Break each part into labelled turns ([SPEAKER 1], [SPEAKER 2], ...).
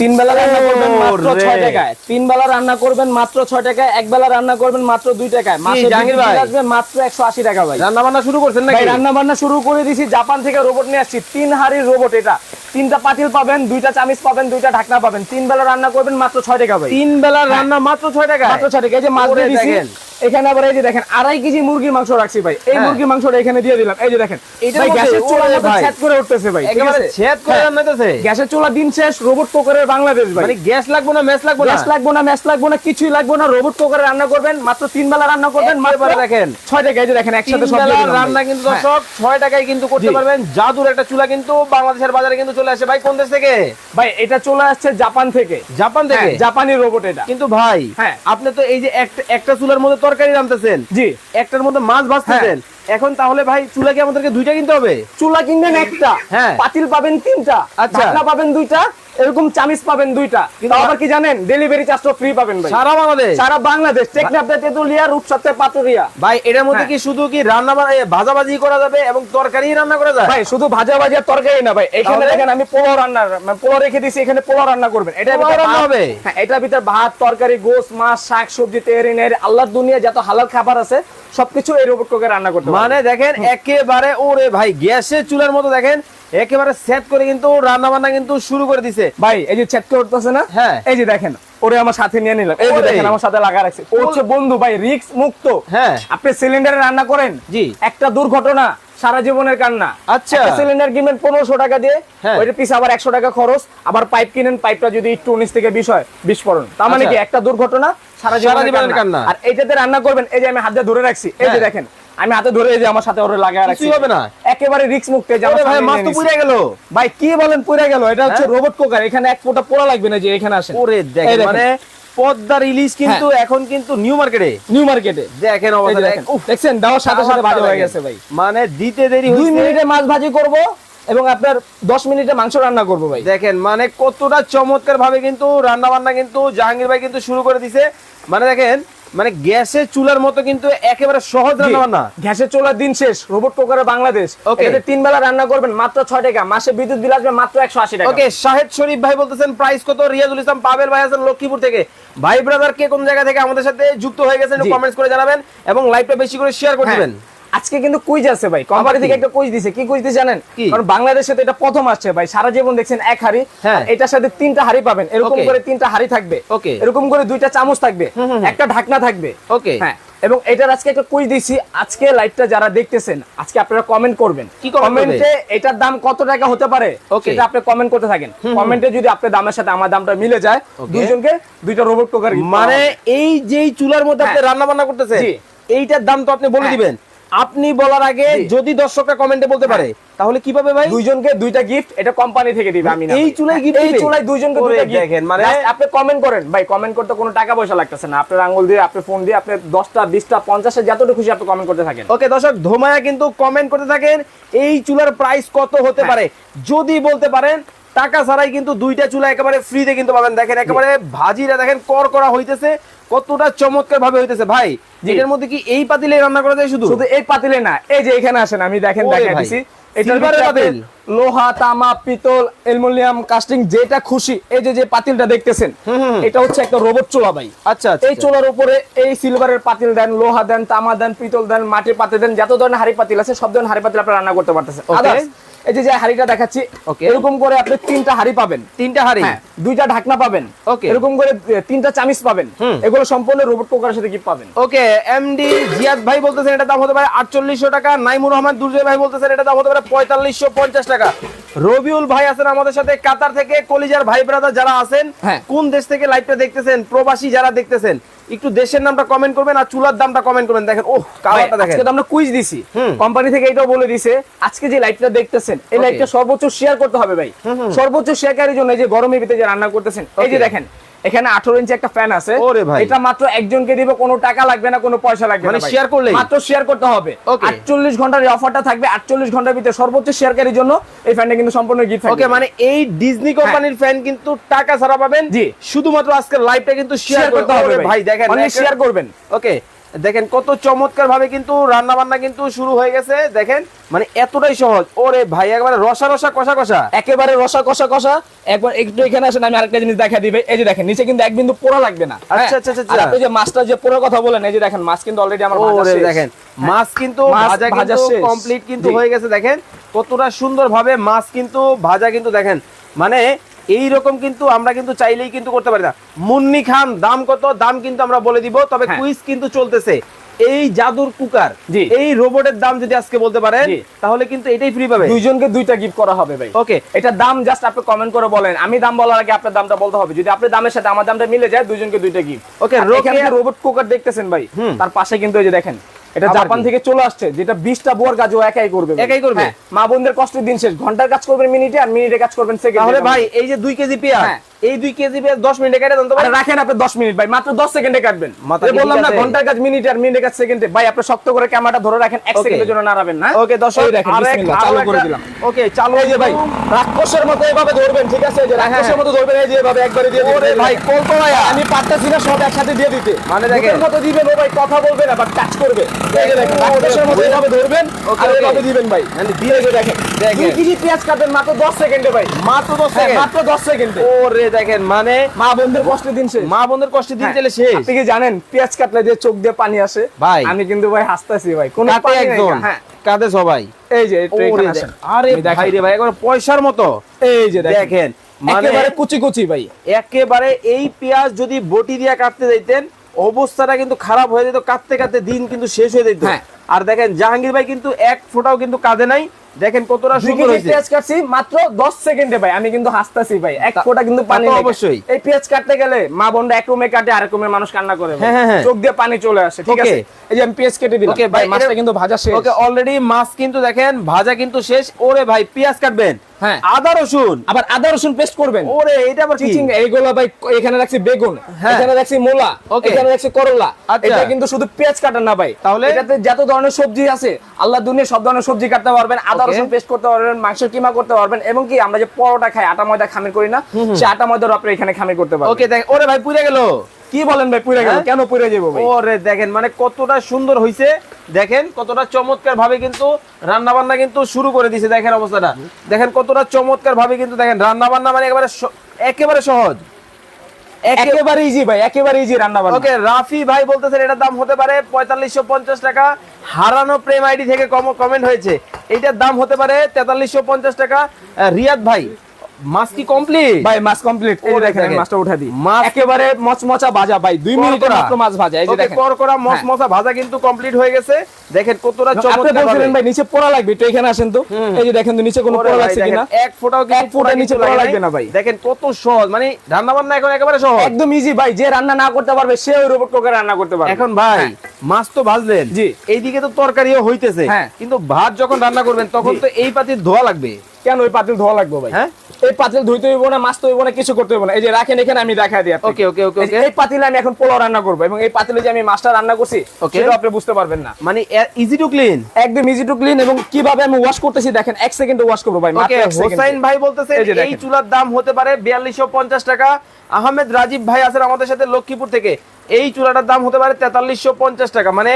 [SPEAKER 1] তিন বেলা রান্না করবেন মাত্র 6 টাকায়। তিন বেলা রান্না করবেন মাত্র ছয় টাকায় এক বেলা রান্না করবেন মাত্র দুই টাকায়। মাসে
[SPEAKER 2] জাহাঙ্গীর ভাই?
[SPEAKER 1] আসবে মাত্র একশো আশি টাকা ভাই।
[SPEAKER 2] রান্না বান্না শুরু করছেন
[SPEAKER 1] ভাই
[SPEAKER 2] নাকি?
[SPEAKER 1] রান্না বান্না শুরু করে দিছি জাপান থেকে রোবট নিয়ে আসছি। তিন হাড়ির রোবট এটা। তিনটা পাতিল পাবেন দুইটা চামিচ পাবেন দুইটা ঢাকনা পাবেন। তিন বেলা রান্না করবেন মাত্র ছয় টাকা ভাই।
[SPEAKER 2] তিন বেলা রান্না মাত্র ছয় টাকা
[SPEAKER 1] মাত্র ছয় টাকা এই যে মাছ দিয়ে। এখানে আবার এই যে দেখেন আড়াই কেজি মুরগির মাংস রাখছি ভাই। এই
[SPEAKER 2] হ্যাঁ।
[SPEAKER 1] মুরগির মাংসটা এখানে দিয়ে দিলাম। এই যে দেখেন ভাই গ্যাসের
[SPEAKER 2] ওরে
[SPEAKER 1] ছেদ করে উঠতেছে ভাই
[SPEAKER 2] ছেদ করে
[SPEAKER 1] হ্যাঁ।
[SPEAKER 2] রান্নাইতেছে
[SPEAKER 1] গ্যাসের চুলা দিন শেষ রোবট কুকারের বাংলাদেশ ভাই।
[SPEAKER 2] মানে গ্যাস লাগবে না লাগবে না?
[SPEAKER 1] গ্যাস লাগবে না ম্যাচ লাগবে না কিছুই লাগবে না রোবট কুকারে রান্না করবেন মাত্র তিন বেলা রান্না করবেন মাত্র
[SPEAKER 2] দেখেন।
[SPEAKER 1] ছয় টাকা এই যে দেখেন একসাথে সব।
[SPEAKER 2] রান্না কিন্তু
[SPEAKER 1] হ্যাঁ।
[SPEAKER 2] দর্শক ছয় টাকায় কিন্তু করতে পারবেন। জাদুর একটা চুলা কিন্তু বাংলাদেশের বাজারে কিন্তু চলে আসে ভাই কোন দেশ থেকে?
[SPEAKER 1] ভাই এটা চলে আসছে জাপান থেকে।
[SPEAKER 2] জাপান থেকে?
[SPEAKER 1] হ্যাঁ, জাপানি রোবট এটা।
[SPEAKER 2] কিন্তু ভাই
[SPEAKER 1] হ্যাঁ।
[SPEAKER 2] আপনি তো এই যে একটা একটা চুলার মধ্যে তরকারি রান্নতেছেন
[SPEAKER 1] জি।
[SPEAKER 2] একটার মধ্যে মাছ ভাজতেছেন। এখন তাহলে ভাই চুলা কি আমাদেরকে দুইটা কিনতে হবে?
[SPEAKER 1] চুলা কিনবেন একটা।
[SPEAKER 2] হ্যাঁ।
[SPEAKER 1] পাতিল পাবেন তিনটা।
[SPEAKER 2] আচ্ছা।
[SPEAKER 1] পাবেন দুইটা। এরকম চামিচ পাবেন দুইটা।
[SPEAKER 2] কিন্তু
[SPEAKER 1] আবার কি জানেন? ডেলিভারি চার্জটা ফ্রি পাবেন ভাই।
[SPEAKER 2] সারা বাংলাদেশ?
[SPEAKER 1] সারা বাংলাদেশ। টেকনাফে তেতুলিয়া রূপসাতে পাতুরিয়া।
[SPEAKER 2] ভাই এটার মধ্যে
[SPEAKER 1] হ্যাঁ।
[SPEAKER 2] কি শুধু কি রান্না বান্না এ, ভাজাভাজি করা যাবে এবং তরকারি রান্না করা যায়?
[SPEAKER 1] ভাই শুধু ভাজা ভাজা তরকারি না ভাই। এখানে? দেখেন আমি পোলাও রান্না মানে পোলাও রেখে দিছি এখানে পোলাও রান্না করবেন। এটা
[SPEAKER 2] রান্না হবে?
[SPEAKER 1] হ্যাঁ এটার ভিতর ভাত তরকারি গোস মাছ শাক সবজি তেহরি নেহরি আল্লাহর দুনিয়া যত হালাল খাবার আছে সবকিছু এই রোবট কোকে রান্না করতে
[SPEAKER 2] মানে দেখেন একেবারে ওরে ভাই গ্যাসের চুলার মতো দেখেন একেবারে সেট করে কিন্তু রান্না বান্না কিন্তু শুরু করে দিছে
[SPEAKER 1] ভাই এই যে চেক করতেছে না
[SPEAKER 2] হ্যাঁ।
[SPEAKER 1] এই যে দেখেন ওরে আমার সাথে নিয়ে নিলাম এই যে দেখেন আমার সাথে লাগা রাখছে ও হচ্ছে বন্ধু ভাই রিস্ক মুক্ত
[SPEAKER 2] হ্যাঁ।
[SPEAKER 1] আপনি সিলিন্ডারে রান্না করেন
[SPEAKER 2] জি।
[SPEAKER 1] একটা দুর্ঘটনা সারা জীবনের কান্না
[SPEAKER 2] আচ্ছা।
[SPEAKER 1] সিলিন্ডার কিনবেন পনেরোশো টাকা দিয়ে
[SPEAKER 2] হ্যাঁ।
[SPEAKER 1] ওইটা পিস আবার একশো টাকা খরচ আবার পাইপ কিনেন পাইপটা যদি একটু উনিশ থেকে বিশ হয় বিস্ফোরণ তার মানে
[SPEAKER 2] আচ্ছা।
[SPEAKER 1] কি একটা দুর্ঘটনা সারা জীবনের কান্না। আর এইটাতে রান্না করবেন এই যে আমি হাতে ধরে রাখছি এই যে
[SPEAKER 2] হ্যাঁ।
[SPEAKER 1] দেখেন আমি হাতে ধরে যে আমার সাথে ওরে লাগায় রাখছি।
[SPEAKER 2] হবে না?
[SPEAKER 1] একেবারে রিস্ক মুক্ত যে আমার
[SPEAKER 2] ভাই মাছ তো। পুড়ে গেল।
[SPEAKER 1] ভাই কি বলেন পুড়ে গেল? এটা হচ্ছে
[SPEAKER 2] হ্যাঁ?
[SPEAKER 1] রোবট কুকার এখানে এক ফোঁটা পোড়া লাগবে না যে এখানে আসেন।
[SPEAKER 2] ওরে দেখেন
[SPEAKER 1] দেখেন।
[SPEAKER 2] মানে পদ্মার ইলিশ কিন্তু এখন কিন্তু নিউ মার্কেটে
[SPEAKER 1] নিউ মার্কেটে
[SPEAKER 2] দেখেন অবস্থা দেখেন।
[SPEAKER 1] দেখছেন দেওয়ার সাথে সাথে ভাজা হয়ে গেছে। ভাই।
[SPEAKER 2] মানে দিতে দেরি
[SPEAKER 1] দুই
[SPEAKER 2] হইছে
[SPEAKER 1] মিনিটে মাছ ভাজি করব এবং আপনার দশ মিনিটে মাংস রান্না করব ভাই।
[SPEAKER 2] দেখেন মানে কতটা চমৎকার ভাবে কিন্তু রান্না বান্না কিন্তু জাহাঙ্গীর ভাই কিন্তু শুরু করে দিছে। মানে দেখেন মানে গ্যাসের চুলার মতো কিন্তু একেবারে সহজ রান্না না
[SPEAKER 1] গ্যাসের চুলার দিন শেষ রোবট কুকারে বাংলাদেশ।
[SPEAKER 2] ওকে
[SPEAKER 1] এতে তিন বেলা রান্না করবেন মাত্র ছয় টাকা। মাসে বিদ্যুৎ বিল আসবে মাত্র একশো আশি টাকা।
[SPEAKER 2] ওকে শাহেদ শরীফ ভাই বলতেছেন প্রাইস কত? রিয়াজুল ইসলাম পাবেল ভাই আছেন লক্ষ্মীপুর থেকে। ভাই ব্রাদার কে কোন জায়গা থেকে আমাদের সাথে যুক্ত হয়ে গেছেন। কমেন্টস করে জানাবেন এবং লাইভটা বেশি করে শেয়ার করে
[SPEAKER 1] হ্যাঁ।
[SPEAKER 2] দিবেন।
[SPEAKER 1] আজকে কিন্তু কুইজ আছে ভাই। কোম্পানি থেকে একটা কুইজ দিছে। কি কুইজ দিছে জানেন? কারণ বাংলাদেশে তো এটা প্রথম আসছে ভাই। সারা জীবন দেখছেন এক হাড়ি।
[SPEAKER 2] হ্যাঁ।
[SPEAKER 1] এটার সাথে তিনটা হাড়ি পাবেন। এরকম করে তিনটা হাড়ি থাকবে।
[SPEAKER 2] Okay.
[SPEAKER 1] এরকম করে দুইটা চামচ থাকবে। একটা ঢাকনা থাকবে।
[SPEAKER 2] ওকে।
[SPEAKER 1] হ্যাঁ। এবং এটার আজকে একটা কুইজ দিছি। আজকে লাইভটা যারা দেখতেছেন আজকে আপনারা কমেন্ট করবেন।
[SPEAKER 2] কি
[SPEAKER 1] কমেন্টে এটার দাম কত টাকা হতে পারে. সেটা আপনি কমেন্ট করতে থাকেন। কমেন্টে যদি আপনার দামের সাথে আমার দামটা মিলে যায়. দুইজনকে দুইটা রোবট কুকার
[SPEAKER 2] মানে এই যেই চুলার মধ্যে আপনি
[SPEAKER 1] হ্যাঁ।
[SPEAKER 2] রান্না বান্না করতেছেন
[SPEAKER 1] জি।
[SPEAKER 2] এইটার দাম তো আপনি বলে
[SPEAKER 1] হ্যাঁ।
[SPEAKER 2] দিবেন। আপনি বলার আগে যদি দর্শকরা কমেন্টে বলতে পারে তাহলে কীভাবে ভাই?
[SPEAKER 1] দুইজনকে দুইটা গিফট এটা কোম্পানি থেকে দিবে আমি না
[SPEAKER 2] এই। চুলায় gift
[SPEAKER 1] এই? চুলায় দুইজনকে দুইটা gift।
[SPEAKER 2] দেখেন, মানে-
[SPEAKER 1] আপনি কমেন্ট করেন ভাই কমেন্ট করতে কোনো টাকা পয়সা লাগতেছে না। আপনার আঙ্গুল দিয়ে আপনি ফোন দিয়ে আপনি দশটা বিশটা পঞ্চাশটা যতটুকু খুশি আপনি কমেন্ট করতে থাকেন।
[SPEAKER 2] ওকে দর্শক ধোমায়া কিন্তু কমেন্ট করতে থাকেন। এই চুলার প্রাইস কত হতে
[SPEAKER 1] হ্যাঁ।
[SPEAKER 2] পারে? যদি বলতে পারেন টাকা ছাড়াই কিন্তু দুইটা চুলা একেবারে ফ্রিতে কিন্তু পাবেন। দেখেন একেবারে ভাজিরা দেখেন কর করা হইতেছে। কতটা চমৎকার ভাবে হইতেছে ভাই। এটার মধ্যে কি এই পাতিলে রান্না করা যায় শুধু?
[SPEAKER 1] শুধু এই পাতিলে না এই যে এখানে আসেন আমি দেখেন দেখাই দিছি? লোহা তামা পিতল অ্যালুমিনিয়াম কাস্টিং যেটা খুশি এই যে যে পাতিলটা দেখতেছেন। এটা হচ্ছে একটা রোবট চোলা ভাই।
[SPEAKER 2] আচ্ছা আচ্ছা।
[SPEAKER 1] এই চোলার উপরে এই সিলভারের পাতিল দেন লোহা দেন তামা দেন পিতল দেন মাটির পাতিল দেন যত ধরনের হাড়ি পাতিল আছে সব ধরনের হাড়ি পাতিল আপনি রান্না করতে পারতেছেন। এই যে যে হাড়িটা দেখাচ্ছি এরকম করে আপনি তিনটা হাড়ি পাবেন।
[SPEAKER 2] তিনটা হাড়ি?
[SPEAKER 1] হ্যাঁ দুইটা ঢাকনা পাবেন. এরকম করে তিনটা চামিচ পাবেন। এগুলো সম্পূর্ণ রোবট কুকারের সাথে কি পাবেন।
[SPEAKER 2] ওকে এমডি জিয়াদ ভাই বলতেছেন এটা দাম হতে পারে আটচল্লিশশো টাকা। নাইমুর রহমান দুর্জয় ভাই বলতেছেন এটা দাম হতে পারে পঁয়তাল্লিশশো পঞ্চাশ টাকা। রবিউল ভাই আছেন আমাদের সাথে কাতার থেকে কলিজার ভাই ব্রাদার যারা আছেন
[SPEAKER 1] হ্যাঁ।
[SPEAKER 2] কোন দেশ থেকে লাইভটা দেখতেছেন? প্রবাসী যারা দেখতেছেন একটু দেশের নামটা কমেন্ট করবেন আর চুলার দামটা কমেন্ট করবেন। দেখেন ও কালারটা দেখেন।
[SPEAKER 1] আজকে তো আমরা কুইজ দিছি। কোম্পানি থেকে এটাও বলে দিছে আজকে যে লাইটটা দেখতেছেন এই. লাইটটা সর্বোচ্চ শেয়ার করতে হবে ভাই। সর্বোচ্চ শেয়ারকারীর জন্য এই যে গরমের ভিতরে যে রান্না করতেছেন এই যে দেখেন এখানে আঠারো ইঞ্চি একটা ফ্যান আছে। এটা মাত্র একজনকে দিব কোনো টাকা লাগবে না কোনো পয়সা লাগবে
[SPEAKER 2] মানে
[SPEAKER 1] না
[SPEAKER 2] শেয়ার করলে
[SPEAKER 1] মাত্র শেয়ার করতে হবে।
[SPEAKER 2] Okay.
[SPEAKER 1] আটচল্লিশ ঘণ্টার এই অফারটা থাকবে আটচল্লিশ ঘণ্টার ভিতরে সর্বোচ্চ শেয়ারকারীর জন্য এই ফ্যানটা কিন্তু সম্পূর্ণ গিফট
[SPEAKER 2] ওকে মানে এই ডিজনি কোম্পানির ফ্যান কিন্তু টাকা ছাড়া পাবেন।
[SPEAKER 1] জি।
[SPEAKER 2] শুধুমাত্র আজকে লাইভটা কিন্তু শেয়ার
[SPEAKER 1] শেয়ার করতে হবে
[SPEAKER 2] ভাই। দেখেন
[SPEAKER 1] অনেক শেয়ার করবেন।
[SPEAKER 2] ওকে দেখেন কত চমৎকার ভাবে কিন্তু রান্না বান্না কিন্তু শুরু হয়ে গেছে দেখেন মানে এতটাই সহজ ওরে ভাই একবারে রসা রসা কষা কষা
[SPEAKER 1] একেবারে রসা কষা কষা একবার একটু এখানে আসেন আমি আরেকটা জিনিস দেখা দিবে এই যে দেখেন নিচে কিন্তু এক বিন্দু পোড়া লাগবে না
[SPEAKER 2] আচ্ছা,
[SPEAKER 1] হ্যাঁ?
[SPEAKER 2] আচ্ছা, আচ্ছা, আচ্ছা।
[SPEAKER 1] আপনি যে মাছটা যে পোড়ার কথা বলেন এই যে দেখেন মাছ কিন্তু অলরেডি আমার ভাজা শেষ।
[SPEAKER 2] দেখেন মাছ কিন্তু ভাজা
[SPEAKER 1] ভাজা
[SPEAKER 2] কিন্তু। কমপ্লিট কিন্তু হয়ে গেছে দেখেন কতটা সুন্দর ভাবে মাছ কিন্তু ভাজা কিন্তু দেখেন মানে এই রকম কিন্তু আমরা কিন্তু চাইলেই কিন্তু করতে পারি না। মুন্নি খান দাম কত? দাম কিন্তু আমরা বলে দিব তবে
[SPEAKER 1] হ্যাঁ।
[SPEAKER 2] কুইজ কিন্তু চলতেছে। এই জাদুর কুকার এই রোবটের দাম যদি আজকে বলতে পারেন
[SPEAKER 1] জি।
[SPEAKER 2] তাহলে কিন্তু এটাই ফ্রি পাবে।
[SPEAKER 1] দুইজনকে দুইটা গিফট করা হবে ভাই।
[SPEAKER 2] ওকে
[SPEAKER 1] এটা দাম জাস্ট আপনি কমেন্ট করে বলেন। আমি দাম বলার আগে আপনার দামটা বলতে হবে। যদি আপনার দামের সাথে আমার দামটা মিলে যায় দুইজনকে দুইটা গিফট
[SPEAKER 2] ওকে
[SPEAKER 1] রোবট কুকার দেখতেছেন ভাই তার পাশে কিন্তু এই যে দেখেন এটা জাপান থেকে চলে আসছে যেটা বিশটা বোয়ার কাজ ও একাই করবে
[SPEAKER 2] একাই করবে?
[SPEAKER 1] হ্যাঁ, মা বোনদের কষ্টের দিন শেষ ঘণ্টার কাজ করবেন মিনিটে আর মিনিটে কাজ করবেন সেকেন্ড
[SPEAKER 2] তাহলে ভাই এই যে দুই কেজি পেঁয়াজ
[SPEAKER 1] হ্যাঁ।
[SPEAKER 2] এই দুই কেজি পেঁয়াজ দশ মিনিটে কেটে দেন তো ভাই।
[SPEAKER 1] রাখেন আপনি 10 মিনিট ভাই মাত্র 10 সেকেন্ডে কাটবেন। বললাম না ঘণ্টার কাজ মিনিটে আর মিনিটের কাজ সেকেন্ডে ভাই আপনি শক্ত করে ক্যামেরাটা ধরে রাখেন 1
[SPEAKER 2] Okay.
[SPEAKER 1] সেকেন্ডের জন্য নাড়াবেন না?
[SPEAKER 2] ওকে আরও
[SPEAKER 1] চালু করে দিলাম।
[SPEAKER 2] ওকে চালু
[SPEAKER 1] এই যে ভাই রাক্ষসের মতো এভাবে ধরবেন ঠিক আছে? যে রাক্ষসের মতো ধরবেন এই যে এভাবে একবারে দিয়ে দিবেন।
[SPEAKER 2] ওরে ভাই
[SPEAKER 1] আমি পারতেছি না সব একসাথে দিয়ে দিতে।
[SPEAKER 2] মানে দেখেন।
[SPEAKER 1] মতো দিবেন ও ভাই কথা বলবেন আবার টাচ করবে। এই যে দেখেন রাক্ষসের মতো এভাবে ধরবেন আর. এভাবে দিবেন ভাই।
[SPEAKER 2] মানে
[SPEAKER 1] দিয়ে দেখেন
[SPEAKER 2] দেখেন।
[SPEAKER 1] দুই কেজি পেঁয়াজ কাটবেন মাত্র 10 সেকেন্ডে ভাই।
[SPEAKER 2] মাত্র দশ
[SPEAKER 1] হ্যাঁ,
[SPEAKER 2] সেকেন্ড
[SPEAKER 1] মাত্র 10 সেকেন্ডে
[SPEAKER 2] ওরে দেখেন মানে
[SPEAKER 1] মা বন্ধুর কষ্টের দিন শেষ।
[SPEAKER 2] মা বোনের কষ্ট দিন
[SPEAKER 1] হ্যাঁ।
[SPEAKER 2] চলে শেষ।
[SPEAKER 1] আপনি কি জানেন পেঁয়াজ কাটলে যে চোখ দিয়ে পানি আসে
[SPEAKER 2] ভাই।
[SPEAKER 1] আমি কিন্তু ভাই হাসতাছি ভাই কোন পানি
[SPEAKER 2] একজন।
[SPEAKER 1] হ্যাঁ।
[SPEAKER 2] কাঁদে সবাই।
[SPEAKER 1] এই যে
[SPEAKER 2] আরে। ভাই রে ভাই একবার পয়সার মতো।
[SPEAKER 1] এই যে দেখেন
[SPEAKER 2] দেখেন মানে
[SPEAKER 1] একেবারে কুচি কুচি ভাই।
[SPEAKER 2] একেবারে এই পেঁয়াজ যদি বটি দিয়ে কাটতে যাইতেন অবস্থাটা কিন্তু খারাপ হয়ে যেত কাটতে কাটতে দিন কিন্তু শেষ হয়ে যেত।
[SPEAKER 1] হ্যাঁ।
[SPEAKER 2] আর দেখেন জাহাঙ্গীর ভাই কিন্তু এক ফোঁটাও কিন্তু কাঁদে নাই দেখেন কতটা সুন্দর হয়েছে।
[SPEAKER 1] পেঁয়াজ কাটছি মাত্র 10 সেকেন্ডে ভাই আমি কিন্তু হাসতাছি ভাই। এক ফোঁটা কিন্তু পানি
[SPEAKER 2] অবশ্যই।
[SPEAKER 1] এই পেঁয়াজ কাটতে গেলে মা বোনরা এক রুমে কাটে আরেক রুমের মানুষ কান্না করে
[SPEAKER 2] হ্যাঁ, হ্যাঁ, হ্যাঁ।
[SPEAKER 1] চোখ দিয়ে পানি চলে আসে ঠিক আছে? এই যে আমি পেঁয়াজ কেটে দিলাম।
[SPEAKER 2] ওকে
[SPEAKER 1] ভাই মাছটা কিন্তু ভাজা শেষ।
[SPEAKER 2] ওকে অলরেডি মাছ কিন্তু দেখেন ভাজা কিন্তু শেষ। ওরে ভাই পেঁয়াজ কাটবেন।
[SPEAKER 1] হ্যাঁ।
[SPEAKER 2] আদা রসুন।
[SPEAKER 1] আবার আদা রসুন পেস্ট করবেন।
[SPEAKER 2] ওরে এটা আবার কি?
[SPEAKER 1] এইগুলো ভাই এখানে রাখছি বেগুন
[SPEAKER 2] হ্যাঁ।
[SPEAKER 1] এখানে রাখছি মূলা এখানে রাখছি করলা।
[SPEAKER 2] আচ্ছা।
[SPEAKER 1] এটা কিন্তু শুধু পেঁয়াজ কাটা না ভাই।
[SPEAKER 2] তাহলে?
[SPEAKER 1] এটাতে যত ধরনের সবজি আছে আল্লাহ দুনিয়া সব ধরনের সবজি কাটতে পারবেন আদা রসুন পেস্ট করতে পারবেন মাংসের কিমা করতে পারবেন এবং কি আমরা যে পরোটা খাই আটা ময়দা খামির করি না সে আটা ময়দার আপনি এখানে খামির করতে পারবেন।
[SPEAKER 2] ওকে ওরে ভাই পুড়ে গেল।
[SPEAKER 1] কি বলেন ভাই পুড়ে গেল।
[SPEAKER 2] হ্যাঁ?
[SPEAKER 1] কেন পুড়ে যাব ভাই?
[SPEAKER 2] ওরে দেখেন মানে কতটা সুন্দর হইছে। দেখেন কতটা চমৎকার ভাবে কিন্তু রান্না বান্না কিন্তু শুরু করে দিছে দেখেন অবস্থাটা। দেখেন কতটা চমৎকার ভাবে কিন্তু দেখেন রান্না বান্না মানে একেবারে একেবারে সহজ।
[SPEAKER 1] একেবারে ইজি ভাই একেবারে ইজি রান্না বান্না
[SPEAKER 2] ওকে রাফি ভাই বলতেছেন এটার দাম হতে পারে পঁয়তাল্লিশশো পঞ্চাশ টাকা। হারানো প্রেম আইডি থেকে কমেন্ট হয়েছে। এটার দাম হতে পারে তেতাল্লিশশো পঞ্চাশ টাকা। রিয়াদ ভাই মাছ কি কমপ্লিট
[SPEAKER 1] ভাই মাছ কমপ্লিট এই দেখেন মাছটা উঠা দিই।
[SPEAKER 2] মাছ-
[SPEAKER 1] একেবারে মচমচা ভাজা ভাই। দুই মিনিটে
[SPEAKER 2] করকরা।
[SPEAKER 1] মাত্র মাছ ভাজা এই যে দেখেন। হ্যাঁ।
[SPEAKER 2] ভাজা কিন্তু কমপ্লিট হয়ে গেছে। দেখেন কতটা
[SPEAKER 1] আপনি বলছিলেন ভাই নিচে পোড়া লাগবে একটু এখানে আসেন তো। এই যে দেখেন তো নিচে কোনো পোড়া লাগছে কিনা?
[SPEAKER 2] এক ফোঁটাও কিন্তু পোড়া
[SPEAKER 1] নিচে পোড়া লাগবে না ভাই।
[SPEAKER 2] দেখেন কত সহজ মানে রান্না বান্না এখন একেবারে সহজ।
[SPEAKER 1] একদম ইজি ভাই। যে রান্না না করতে পারবে সে ওই রোবট কুকারে রান্না করতে পারবে।
[SPEAKER 2] এখন ভাই
[SPEAKER 1] হ্যাঁ।
[SPEAKER 2] মাছ তো ভাজলেন।
[SPEAKER 1] জি।
[SPEAKER 2] এইদিকে তো তরকারিও হইতেছে।
[SPEAKER 1] হ্যাঁ।
[SPEAKER 2] কিন্তু ভাত যখন রান্না করবেন তখন তো এই পাতির ধোয়া লাগবে।
[SPEAKER 1] কেন ওই পাতিল ধোয়া লাগবে ভাই?
[SPEAKER 2] হ্যাঁ?
[SPEAKER 1] এই পাতিল ধুইতে হইব না মাছ তো হইব না কিছু করতে হইব না। এই যে রাখেন এখানে আমি দেখা দিই
[SPEAKER 2] ওকে ওকে ওকে ওকে।
[SPEAKER 1] এই পাতিলে আমি এখন পোলাও রান্না করব এবং এই পাতিলে যে আমি মাছটা রান্না করছি সেটা আপনি বুঝতে পারবেন না।
[SPEAKER 2] মানে ইজি টু ক্লিন
[SPEAKER 1] একদম ইজি টু ক্লিন এবং কীভাবে আমি ওয়াশ করতেছি দেখেন এক সেকেন্ডে ওয়াশ করব ভাই মাত্র
[SPEAKER 2] ওকে
[SPEAKER 1] এক সেকেন্ডে।
[SPEAKER 2] হোসাইন ভাই বলতেছে
[SPEAKER 1] এই।
[SPEAKER 2] চুলার দাম হতে পারে বিয়াল্লিশশো পঞ্চাশ টাকা। আহমেদ রাজীব ভাই আছেন আমাদের সাথে লক্ষ্মীপুর থেকে। এই চুলাটার দাম হতে পারে তেতাল্লিশশো পঞ্চাশ টাকা। মানে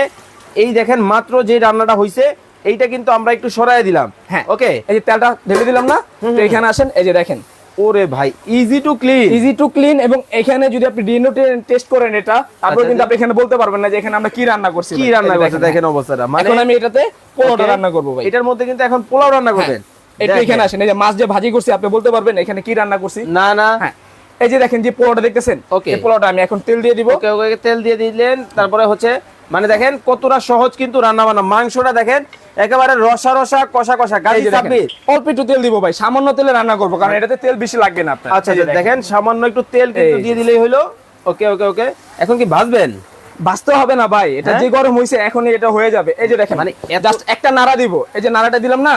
[SPEAKER 2] এই দেখেন মাত্র যে রান্নাটা হইছে এইটা কিন্তু আমরা একটু সরাই দিলাম।
[SPEAKER 1] হ্যাঁ।
[SPEAKER 2] ওকে?
[SPEAKER 1] এই যে তেলটা ঢেলে দিলাম না? তো এখানে আসেন এই যে দেখেন।
[SPEAKER 2] ওরে ভাই easy to clean
[SPEAKER 1] easy to clean এবং এখানে যদি আপনি ডিএনও টেস্ট করেন এটা তারপর
[SPEAKER 2] আচ্ছা,
[SPEAKER 1] কিন্তু
[SPEAKER 2] আচ্ছা।
[SPEAKER 1] আপনি এখানে বলতে পারবেন না যে এখানে আমরা কি রান্না করছি।
[SPEAKER 2] কি রান্না করছে দেখেন। অবস্থাটা। মানে
[SPEAKER 1] এখন আমি এটাতে পোলাওটা রান্না করব ভাই।
[SPEAKER 2] এটার মধ্যে কিন্তু এখন পোলাও রান্না করবেন।
[SPEAKER 1] হ্যাঁ, একটু এখানে আসেন এই যে মাছ যে ভাজি করছি আপনি বলতে পারবেন এখানে কি রান্না করছি?
[SPEAKER 2] না না।
[SPEAKER 1] হ্যাঁ এই যে দেখেন যে পোলাওটা দেখতেছেন ওকে। পোলাওটা আমি এখন তেল দিয়ে দিব।
[SPEAKER 2] ওকে ওকে তেল দিয়ে দিলেন তারপরে হচ্ছে মানে দেখেন কতটা সহজ কিন্তু রান্না বান্না মাংসটা দেখেন একেবারে রসা রসা কষা কষা। গাড়ি সাব্বির।
[SPEAKER 1] অল্প একটু তেল দিব ভাই সামান্য তেলে রান্না করব কারণ এটাতে তেল বেশি লাগবে না আপনার।
[SPEAKER 2] আচ্ছা আচ্ছা, দেখেন সামান্য একটু তেল কিন্তু দিয়ে। দিলেই হলো। ওকে ওকে ওকে। এখন কি ভাজবেন?
[SPEAKER 1] বাঁচতে হবে না ভাই এটা
[SPEAKER 2] হ্যাঁ?
[SPEAKER 1] যে গরম হয়েছে এখনই এটা হয়ে যাবে। এই যে দেখেন
[SPEAKER 2] মানে
[SPEAKER 1] জাস্ট একটা নাড়া দিব। এই যে নাড়াটা দিলাম না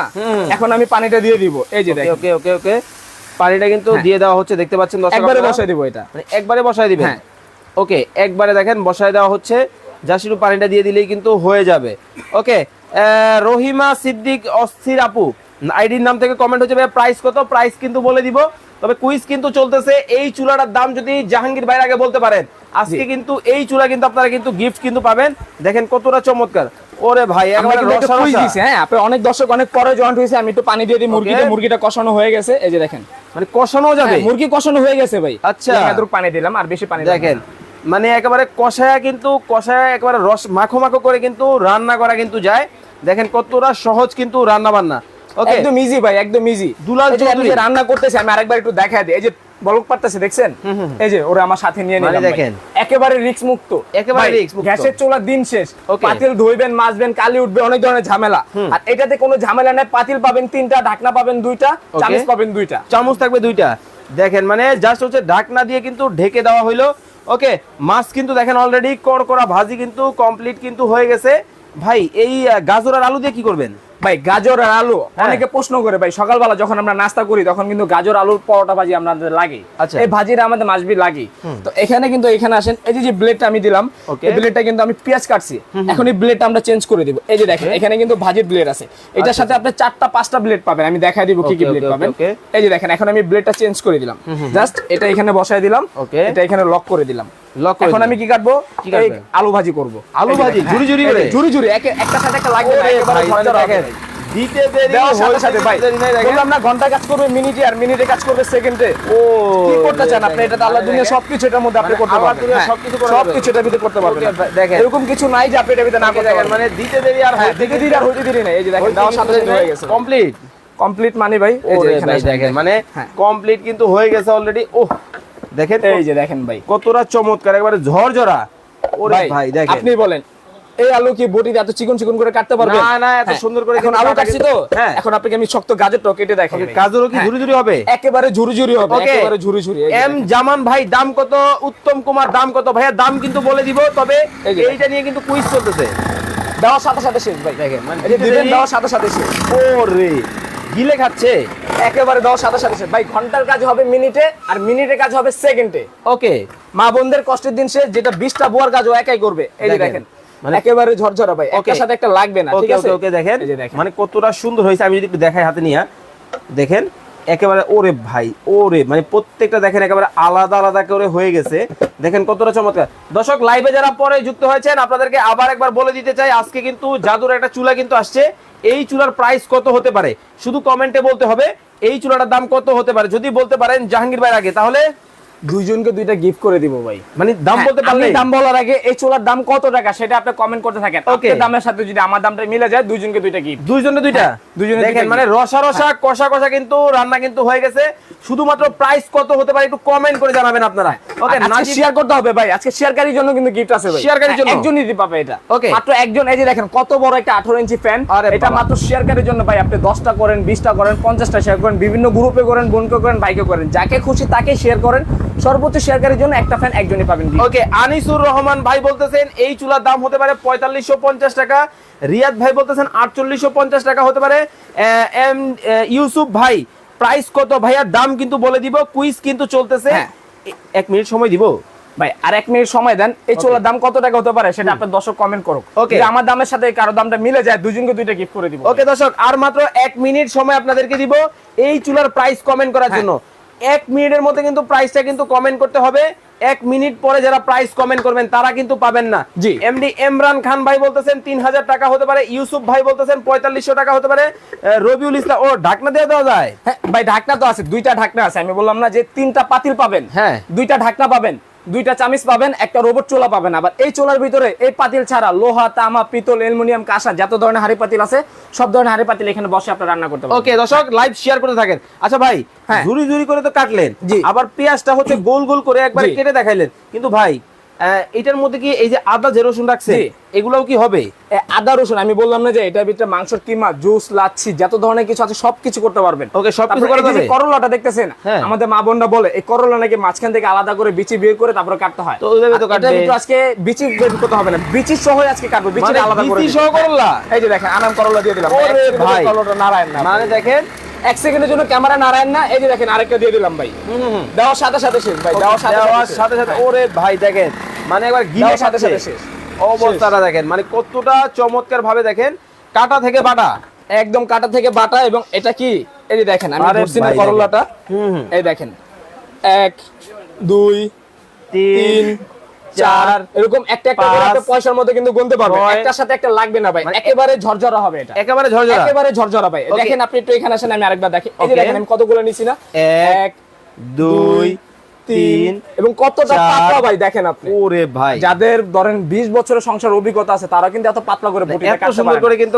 [SPEAKER 1] এখন আমি পানিটা দিয়ে দিব। এই যে
[SPEAKER 2] ওকে
[SPEAKER 1] দেখেন।
[SPEAKER 2] ওকে ওকে ওকে। পানিটা কিন্তু
[SPEAKER 1] হ্যাঁ।
[SPEAKER 2] দিয়ে দেওয়া হচ্ছে দেখতে পাচ্ছেন
[SPEAKER 1] একবারে। বসাই দিব এটা।
[SPEAKER 2] মানে একবারে বসায় দিবেন।
[SPEAKER 1] হ্যাঁ।
[SPEAKER 2] ওকে একবারে দেখেন বসায় দেওয়া হচ্ছে। জাস্ট একটু পানিটা দিয়ে দিলেই কিন্তু হয়ে যাবে। ওকে রহিমা সিদ্দিক অস্থির আপু। আইডির নাম থেকে কমেন্ট হচ্ছে প্রাইস কত? প্রাইস কিন্তু বলে দিব। তবে কুইজ কিন্তু চলতেছে এই চুলাটার দাম যদি জাহাঙ্গীর ভাইয়ের আগে বলতে পারেন আজকে কিন্তু এই চুলা কিন্তু আপনারা কিন্তু গিফট কিন্তু পাবেন। দেখেন কতটা চমৎকার। ওরে ভাই একবারে রসা রসা।
[SPEAKER 1] হ্যাঁ আপনি অনেক দর্শক অনেক পরে জয়েন্ট হয়েছে আমি একটু পানি দিয়ে দিই
[SPEAKER 2] Okay.
[SPEAKER 1] মুরগিটা কষানো হয়ে গেছে এই যে দেখেন।
[SPEAKER 2] মানে কষানো যাবে?
[SPEAKER 1] হ্যাঁ, মুরগি কষানো হয়ে গেছে ভাই।
[SPEAKER 2] আচ্ছা।
[SPEAKER 1] এতটুকু পানি দিলাম আর বেশি পানি
[SPEAKER 2] দেখেন। মানে একেবারে কষায়া কিন্তু কষায়া একেবারে রস মাখো মাখো করে কিন্তু রান্না করা কিন্তু যায়। দেখেন কতটা সহজ কিন্তু রান্না বান্না ওকে
[SPEAKER 1] একদম ইজি ভাই একদম ইজি
[SPEAKER 2] দুলাল চৌধুরী।
[SPEAKER 1] রান্না করতেছি আমি আরেকবার একটু দেখাই দিই। এই যে বলক পারতেছে দেখছেন? এই যে ওরা আমার সাথে নিয়ে
[SPEAKER 2] মানে
[SPEAKER 1] নিলাম
[SPEAKER 2] দেখেন।
[SPEAKER 1] একেবারে রিস্ক মুক্ত
[SPEAKER 2] একেবারে risk মুক্ত।
[SPEAKER 1] গ্যাসের চুলার দিন শেষ। পাতিল ধুইবেন মাজবেন কালি উঠবে অনেক ধরনের ঝামেলা। আর এটাতে কোনো ঝামেলা নাই পাতিল পাবেন তিনটা ঢাকনা পাবেন দুইটা চামচ পাবেন দুইটা।
[SPEAKER 2] চামচ থাকবে দুইটা। দেখেন মানে জাস্ট হচ্ছে ঢাকনা দিয়ে কিন্তু ঢেকে দেওয়া হইল। ওকে, মাছ কিন্তু দেখেন অলরেডি কড়কড়া ভাজি কিন্তু কমপ্লিট কিন্তু হয়ে গেছে। ভাই, এই গাজর আর আলু দিয়ে কি করবেন?
[SPEAKER 1] ভাই গাজর আর আলু
[SPEAKER 2] হ্যাঁ।
[SPEAKER 1] অনেকে প্রশ্ন করে ভাই সকালবেলা যখন আমরা নাস্তা করি তখন কিন্তু গাজর আলুর পরোটা ভাজি আমাদের লাগে।
[SPEAKER 2] আচ্ছা।
[SPEAKER 1] এই ভাজিটা আমাদের মাসবি লাগে। তো এখানে কিন্তু এখানে আসেন এই যে ব্লেডটা আমি দিলাম এই ব্লেডটা কিন্তু আমি পেঁয়াজ কাটছি। এখন এই ব্লেডটা আমরা চেঞ্জ করে দিব। এই যে দেখেন এখানে কিন্তু ভাজির ব্লেড আছে। এটার
[SPEAKER 2] আচ্ছা,
[SPEAKER 1] সাথে আপনি চারটা পাঁচটা ব্লেড পাবেন। আমি দেখাই দিব কি কি ব্লেড পাবেন। এই যে দেখেন এখন আমি ব্লেডটা চেঞ্জ করে দিলাম। জাস্ট এটা এখানে বসায় দিলাম। এটা এখানে লক করে দিলাম। এখন আমি কি কাটবো? আলু ভাজি করব।
[SPEAKER 2] আলু ভাজি, ঝুরি ঝুরি করে?
[SPEAKER 1] ঝুরি ঝুরি একটা সাথে একটা লাগবে না,
[SPEAKER 2] ওরে
[SPEAKER 1] একেবারে
[SPEAKER 2] ভাই,
[SPEAKER 1] ধরে ধরে
[SPEAKER 2] দেখেন,
[SPEAKER 1] হবে।
[SPEAKER 2] দিতে দেরি
[SPEAKER 1] সাথে সাথে ভাই
[SPEAKER 2] দেরি নাই, দেখেন।
[SPEAKER 1] বললাম না ঘণ্টা কাজ করবে মিনিটে আর মিনিটে কাজ করবে সেকেন্ডে
[SPEAKER 2] ও
[SPEAKER 1] কি করতে চান আপনি? এটা আল্লাহ
[SPEAKER 2] মানে
[SPEAKER 1] দুনিয়া সবকিছু এটার মধ্যে আপনি
[SPEAKER 2] মানে
[SPEAKER 1] করতে পারবেন।
[SPEAKER 2] দুনিয়া
[SPEAKER 1] হ্যাঁ,
[SPEAKER 2] সবকিছু করা যাবে।
[SPEAKER 1] সবকিছু এটার ভিতরে করতে পারবেন।
[SPEAKER 2] দেখেন।
[SPEAKER 1] এরকম কিছু নাই যে আপনি এটার ভিতরে না করতে পারবেন।
[SPEAKER 2] মানে দিতে দেরি আর
[SPEAKER 1] হ্যাঁ
[SPEAKER 2] হইতে
[SPEAKER 1] এই যে দেখেন সাথে সাথে হয়ে গেছে।
[SPEAKER 2] কমপ্লিট
[SPEAKER 1] কমপ্লিট মানে ভাই এই যে এখানে
[SPEAKER 2] দেখেন মানে
[SPEAKER 1] হ্যাঁ।
[SPEAKER 2] কমপ্লিট কিন্তু হয়ে গেছে অলরেডি ওহ দেখেন
[SPEAKER 1] এই যে দেখেন ভাই।
[SPEAKER 2] কতটা চমৎকার একবারে ঝরঝরা। ওরে ভাই দেখেন।
[SPEAKER 1] আপনি বলেন এই আলু কি বটিতে এত চিকন চিকন করে কাটতে পারবেন?
[SPEAKER 2] না, না, এত
[SPEAKER 1] হ্যাঁ।
[SPEAKER 2] সুন্দর করে
[SPEAKER 1] এখন আলু কাটছি তো?
[SPEAKER 2] হ্যাঁ।
[SPEAKER 1] এখন আপনাকে আমি শক্ত গাজরটা কেটে দেখাই। ভাই।
[SPEAKER 2] কাজরও কি
[SPEAKER 1] হ্যাঁ।
[SPEAKER 2] ঝুরি ঝুরি হবে?
[SPEAKER 1] একেবারে ঝুরি ঝুরি হবে একেবারে ঝুরি ঝুরি
[SPEAKER 2] এম। জামান ভাই দাম কত? উত্তম কুমার দাম কত? ভাইয়া দাম কিন্তু বলে দিব তবে এইটা নিয়ে কিন্তু কুইজ চলতেছে।
[SPEAKER 1] দেওয়ার সাথে সাথে শেষ ভাই।
[SPEAKER 2] দেখেন, মানে
[SPEAKER 1] দিবেন দেওয়ার সাথে সাথে শেষ।
[SPEAKER 2] ওরে। গিলে খাচ্ছে।
[SPEAKER 1] একেবারে দশ সাদা সাথে ভাই ঘণ্টার কাজ হবে মিনিটে আর মিনিটে কাজ হবে সেকেন্ডে।
[SPEAKER 2] ওকে।
[SPEAKER 1] মা বোনদের কষ্টের দিন সে যেটা বিশটা বোয়ার কাজ ও একাই করবে। এই যে
[SPEAKER 2] দেখেন। মানে-
[SPEAKER 1] একেবারে ঝরঝরা ভাই
[SPEAKER 2] Okay.
[SPEAKER 1] সাথে একটা লাগবে না ঠিক আছে?
[SPEAKER 2] ওকে
[SPEAKER 1] দেখেন।
[SPEAKER 2] মানে কতটা সুন্দর হয়েছে আমি যদি একটু দেখাই হাতে নিয়ে। দেখেন একেবারে ওরে ভাই, ওরে মানে প্রত্যেকটা দেখেন একেবারে আলাদা আলাদা করে হয়ে গেছে। দেখেন কতটা চমৎকার। দর্শক লাইভে যারা পরে যুক্ত হয়েছেন, আপনাদেরকে আবার একবার বলে দিতে চাই, আজকে কিন্তু জাদুর একটা চুলা কিন্তু আসছে। এই চুলার প্রাইস কত হতে পারে? শুধু কমেন্টে বলতে হবে, এই চুলাটার দাম কত হতে পারে? যদি বলতে পারেন জাহাঙ্গীর ভাইয়ের আগে, তাহলে
[SPEAKER 1] দুইজনকে দুইটা গিফট করে দিব ভাই।
[SPEAKER 2] মানে দাম
[SPEAKER 1] হ্যাঁ,
[SPEAKER 2] বলতে পারলে
[SPEAKER 1] দাম বলার আগে এই চুলার দাম কত টাকা সেটা আপনি কমেন্ট করতে থাকেন. আপনার দামের সাথে যদি আমার দামটা মিলে যায় দুইজনকে দুইটা গিফট
[SPEAKER 2] দুইজনে দুইটা?
[SPEAKER 1] হ্যাঁ, দুইজনে
[SPEAKER 2] দেখেন মানে রসা রসা কষা কষা কিন্তু রান্না কিন্তু হয়ে গেছে। শুধুমাত্র প্রাইস কত হতে পারে একটু কমেন্ট করে জানাবেন আপনারা। ওকে
[SPEAKER 1] আজকে শেয়ার করতে হবে ভাই। আজকে শেয়ারকারীর জন্য কিন্তু গিফট আছে ভাই।
[SPEAKER 2] শেয়ারকারীর জন্য?
[SPEAKER 1] হ্যাঁ, একজনই দিতে পাবে এটা।
[SPEAKER 2] Okay.
[SPEAKER 1] মাত্র একজন এই যে দেখেন কত বড় একটা 18 ইঞ্চি ফ্যান
[SPEAKER 2] আরে
[SPEAKER 1] এটা। মাত্র শেয়ারকারীর জন্য ভাই। আপনি 10টা করেন 20টা করেন 50টা শেয়ার করেন বিভিন্ন গ্রুপে করেন বোনকে করেন ভাইকে করেন। যাকে খুশি তাকে শেয়ার করেন। সর্বোচ্চ শেয়ারকারীর জন্য একটা ফ্যান একজনই পাবেন
[SPEAKER 2] ওকে আনিসুর রহমান ভাই বলতেছেন এই চুলার দাম হতে পারে পঁয়তাল্লিশশো পঞ্চাশ টাকা। রিয়াদ ভাই বলতেছেন আটচল্লিশশো পঞ্চাশ টাকা হতে পারে। এম ইউসুফ ভাই প্রাইস কত? ভাইয়া দাম কিন্তু বলে দিব কুইজ কিন্তু চলতেছে।
[SPEAKER 1] হ্যাঁ।
[SPEAKER 2] এক মিনিট সময় দিব?
[SPEAKER 1] ভাই আর এক মিনিট সময় দেন এই চুলার দাম কত টাকা হতে পারে সেটা আপনার দর্শক কমেন্ট করুক. যদি আমার দামের সাথে কারও দামটা মিলে যায় দুজনকে দুইটা গিফট করে দিব।
[SPEAKER 2] ওকে দর্শক আর মাত্র এক মিনিট সময় আপনাদেরকে দিব এই চুলার প্রাইস কমেন্ট করার
[SPEAKER 1] হ্যাঁ।
[SPEAKER 2] জন্য। এক মিনিটের মধ্যে কিন্তু প্রাইসটা কিন্তু কমেন্ট করতে হবে। এক মিনিট পরে যারা প্রাইস কমেন্ট করবেন তারা কিন্তু পাবেন না।
[SPEAKER 1] জি।
[SPEAKER 2] এমডি ইমরান খান ভাই বলতেছেন তিন হাজার টাকা হতে পারে। ইউসুফ ভাই বলতেছেন পঁয়তাল্লিশশো টাকা হতে পারে। রবিউল ইসলাম ও ঢাকনা দিয়ে দেওয়া যায়?
[SPEAKER 1] হ্যাঁ ভাই ঢাকনা তো আছে। দুইটা ঢাকনা আছে। আমি বললাম না যে তিনটা পাতিল পাবেন।
[SPEAKER 2] হ্যাঁ।
[SPEAKER 1] দুইটা ঢাকনা পাবেন। দুইটা চামিচ পাবেন একটা রোবট চোলা পাবেন আবার এই চোলার ভিতরে এই পাতিল ছাড়া লোহা তামা পিতল অ্যালুমিনিয়াম কাঁসা যত ধরনের হাড়ি পাতিল আছে সব ধরনের হাড়ি পাতিল এখানে বসে আপনার রান্না করতে পারবেন
[SPEAKER 2] ওকে দর্শক লাইভ শেয়ার করতে থাকেন আচ্ছা ভাই
[SPEAKER 1] হ্যাঁ।
[SPEAKER 2] ঝুরি ঝুরি করে তো কাটলেন
[SPEAKER 1] জি।
[SPEAKER 2] আবার পেঁয়াজটা হচ্ছে গোল গোল করে একবার কেটে দেখাইলেন কিন্তু ভাই আহ, এটার মধ্যে কি এই যে আদা যে রসুন রাখছে। এগুলাও কি হবে?
[SPEAKER 1] আদা রসুন আমি বললাম না যে এটার ভিতরে মাংসের কিমা জুস লাচ্ছি যত ধরনের কিছু আছে সবকিছু করতে পারবেন।
[SPEAKER 2] ওকে সবকিছু করা যাবে?
[SPEAKER 1] করলাটা দেখতেছেন
[SPEAKER 2] হ্যাঁ।
[SPEAKER 1] আমাদের মা বোনরা বলে এই করলা নাকি মাঝখান থেকে আলাদা করে বিচি বের করে তারপরে কাটতে হয়।
[SPEAKER 2] তো ওইভাবে তো কাটবে।
[SPEAKER 1] ভিতরে আজকে বিচি বের করতে হবে না। বিচি সহ আজকে কাটবো বিচি
[SPEAKER 2] মানে
[SPEAKER 1] আলাদা করে
[SPEAKER 2] বিচি সহ করলা?
[SPEAKER 1] এই যে দেখেন আনাম করলা দিয়ে দিলাম।
[SPEAKER 2] ওরে ভাই।
[SPEAKER 1] করলাটা নারায়ণ না।
[SPEAKER 2] মানে দেখেন?
[SPEAKER 1] এক সেকেন্ডের জন্য ক্যামেরা নারায়ণ না এই যে দেখেন আরেকটা দিয়ে দিলাম ভাই। দেওয়ার সাথে সাথে শেষ ভাই দেওয়ার সাথে সাথে
[SPEAKER 2] সাথে সাথে। ওরে ভাই দেখেন। মানে একবার গিলে
[SPEAKER 1] সাথে সাথে শেষ।
[SPEAKER 2] অবস্থাটা দেখেন মানে কতটা চমৎকার ভাবে দেখেন কাটা থেকে বাটা
[SPEAKER 1] একদম কাটা থেকে বাটা এবং এটা কি? এই দেখেন আমি ধরছি না করলাটা। এই দেখেন এক দুই তিন চার এরকম একটা একটা করে আপনি পয়সার মধ্যে কিন্তু গুনতে পারবেন। একটার সাথে একটা লাগবে না ভাই
[SPEAKER 2] মানে
[SPEAKER 1] একেবারে ঝরঝরা হবে এটা।
[SPEAKER 2] একেবারে ঝরঝরা।
[SPEAKER 1] একেবারে ঝরঝরা ভাই। দেখেন আপনি একটু এখানে আসেন আমি আরেকবার দেখি। এই যে দেখেন আমি কতগুলো নিছি না?
[SPEAKER 2] এক, দুই তিন
[SPEAKER 1] এবং কতটা পাতলা ভাই দেখেন আপনি।
[SPEAKER 2] ওরে ভাই।
[SPEAKER 1] যাদের ধরেন 20 বছরের সংসার অভিজ্ঞতা আছে তারা কিন্তু এত পাতলা করে
[SPEAKER 2] এত সুন্দর
[SPEAKER 1] পারে
[SPEAKER 2] করে কিন্তু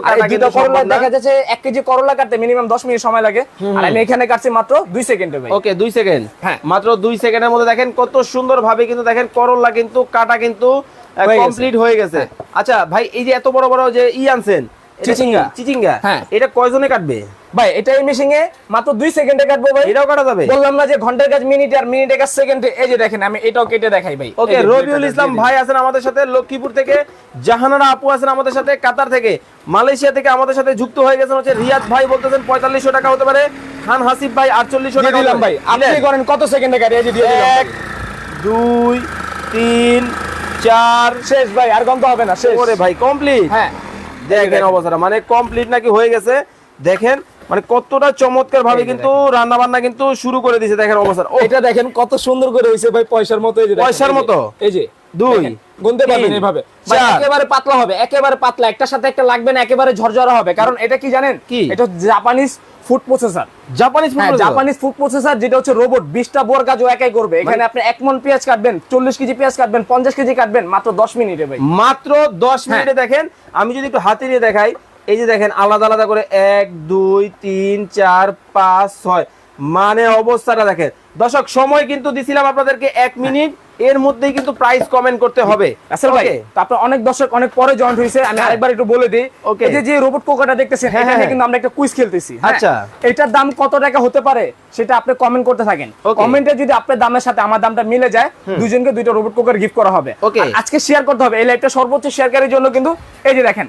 [SPEAKER 1] করলা দেখা যাচ্ছে 1 কেজি করলা কাটতে মিনিমাম 10 মিনিট সময় লাগে। আর আমি এখানে কাটছি মাত্র 2 সেকেন্ডে ভাই।
[SPEAKER 2] ওকে দুই সেকেন্ড।
[SPEAKER 1] হ্যাঁ।
[SPEAKER 2] মাত্র দুই সেকেন্ডের মধ্যে দেখেন কত সুন্দর ভাবে কিন্তু দেখেন করলা কিন্তু কাটা কিন্তু
[SPEAKER 1] হয়ে।
[SPEAKER 2] কমপ্লিট হয়ে গেছে। আচ্ছা ভাই এই যে এত বড় বড় যে ই আনছেন?
[SPEAKER 1] চিচিঙ্গা।
[SPEAKER 2] চিচিঙ্গা।
[SPEAKER 1] হ্যাঁ।
[SPEAKER 2] এটা কয়জনে কাটবে?
[SPEAKER 1] ভাই এটা এই মেশিনে মাত্র 2 সেকেন্ডে কাটবো ভাই।
[SPEAKER 2] এটাও কাটা যাবে?
[SPEAKER 1] বললাম না যে ঘণ্টার কাজ মিনিট আর মিনিটের কাজ সেকেন্ডে এই যে দেখেন আমি এটাও কেটে দেখাই ভাই।
[SPEAKER 2] ওকে রবিউল ইসলাম ভাই আছেন আমাদের সাথে লক্ষ্মীপুর থেকে জাহানারা আপু আছেন আমাদের সাথে কাতার থেকে মালয়েশিয়া থেকে আমাদের সাথে যুক্ত হয়ে গেছেন হচ্ছে রিয়াদ ভাই বলতেছেন পঁয়তাল্লিশশো টাকা হতে পারে খান হাসিফ ভাই আটচল্লিশশো টাকা
[SPEAKER 1] দিলাম ভাই। আপনি করেন কত সেকেন্ডে কাটে? এই যে দিয়ে দিলাম।
[SPEAKER 2] এক দুই তিন চার।
[SPEAKER 1] শেষ ভাই আর গন্ত হবে না শেষ।
[SPEAKER 2] ওরে ভাই কমপ্লিট
[SPEAKER 1] হ্যাঁ।
[SPEAKER 2] দেখেন। অবস্থাটা মানে কমপ্লিট নাকি হয়ে গেছে? দেখেন মানে কতটা চমৎকার ভাবে কিন্তু রান্না বান্না কিন্তু শুরু করে দিয়েছে দেখেন অবস্থা।
[SPEAKER 1] এটা দেখেন কত সুন্দর করে হয়েছে ভাই পয়সার মতো এই যে
[SPEAKER 2] পয়সার মতো?
[SPEAKER 1] এই যে
[SPEAKER 2] দুই,
[SPEAKER 1] গুনতে পারবেন এইভাবে। একেবারে পাতলা হবে একেবারে পাতলা একটা সাথে একটা লাগবে না একেবারে ঝরঝরা হবে। কারণ এটা কি জানেন?
[SPEAKER 2] কি?
[SPEAKER 1] এটা Japanese food processor
[SPEAKER 2] Japanese
[SPEAKER 1] Japanese food processor যেটা হচ্ছে রোবট বিশটা বোর ও একাই করবে। এখানে
[SPEAKER 2] মানে-
[SPEAKER 1] আপনি এক মন পেঁয়াজ কাটবেন চল্লিশ কেজি পেঁয়াজ কাটবেন পঞ্চাশ কেজি কাটবেন মাত্র দশ মিনিটে ভাই।
[SPEAKER 2] মাত্র দশ
[SPEAKER 1] হ্যাঁ।
[SPEAKER 2] মিনিটে দেখেন আমি যদি একটু হাতে নিয়ে দেখাই এই যে দেখেন আলাদা আলাদা করে এক দুই তিন চার পাঁচ ছয়। মানে অবস্থাটা দেখেন। দর্শক সময় কিন্তু দিছিলাম আপনাদেরকে এক মিনিট। এর মধ্যেই কিন্তু প্রাইস কমেন্ট করতে হবে
[SPEAKER 1] আসল ভাই? তারপর অনেক দর্শক অনেক পরে জয়েন্ট হয়েছে আমি
[SPEAKER 2] হ্যাঁ।
[SPEAKER 1] আরেকবার একটু বলে দিই এই যে যে রোবট কোকাটা দেখতেছেন
[SPEAKER 2] হ্যাঁ,
[SPEAKER 1] এটা
[SPEAKER 2] হ্যাঁ,
[SPEAKER 1] নিয়ে কিন্তু আমরা একটা কুইজ খেলতেছি?
[SPEAKER 2] আচ্ছা।
[SPEAKER 1] এটার দাম কত টাকা হতে পারে সেটা আপনি কমেন্ট করতে থাকেন. কমেন্টে যদি আপনার দামের সাথে আমার দামটা মিলে যায় দুজনকে দুইটা রোবট কোকার গিফট করা হবে আজকে শেয়ার করতে হবে এই লাইভটা সর্বোচ্চ শেয়ারকারীর জন্য কিন্তু এই যে দেখেন